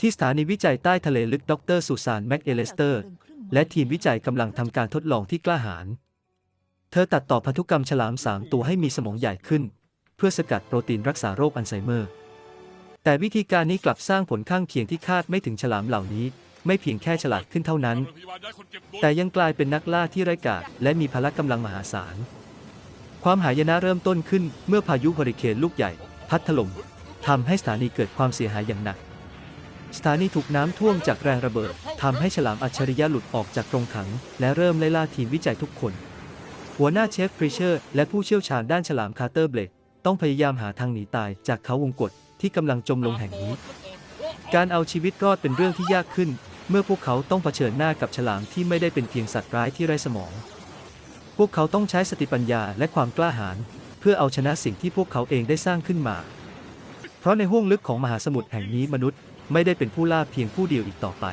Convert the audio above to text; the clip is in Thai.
ที่สถานีวิจัยใต้ทะเลลึกดรสุสานแม็กเอเลสเตอร์ และทีมวิจัยกำลังทำการทดลองที่กล้าหาญเธอตัดต่อพันธุกรรมฉลามสามตัวให้มีสมองใหญ่ขึ้น เพื่อสกัดโปรตีนรักษาโรคอัลไซเมอร์ แต่วิธีการนี้กลับสร้างผลข้างเคียงที่คาดไม่ถึงฉลามเหล่านี้ ไม่เพียงแค่ฉลาดขึ้นเท่านั้น แต่ยังกลายเป็นนักล่าที่ไร้กาจและมีพละกำลังมหาศาล ความหายนะเริ่มต้นขึ้นเมื่อพายุเฮอริเคนลูกใหญ่ พัดถล่มทำให้สถานีเกิดความเสียหายอย่างหนัก สถานีถูกน้ำท่วมจากแรงระเบิดทำให้ฉลามอัจฉริยะหลุดออกจากกรงขัง และเริ่มไล่ล่าทีมวิจัยทุกคน หัวหน้าเชฟฟริเชอร์ และผู้เชี่ยวชาญด้านฉลามคาร์เตอร์เบลกต้องพยายามหาทางหนีตายจากเขาวงกฏที่กำลังจมลงแห่งนี้ การเอาชีวิตรอดเป็นเรื่องที่ยากขึ้น เมื่อพวกเขาต้องเผชิญหน้ากับฉลามที่ไม่ได้เป็นเพียงสัตว์ร้ายที่ไร้สมอง พวกเขาต้องใช้สติปัญญาและความกล้าหาญเพื่อเอาชนะสิ่งที่พวกเขาเองได้สร้างขึ้นมา เพราะในห้วงลึกของมหาสมุทรแห่งนี้มนุษย์ ไม่ได้เป็นผู้ล่าเพียงผู้เดียวอีกต่อไป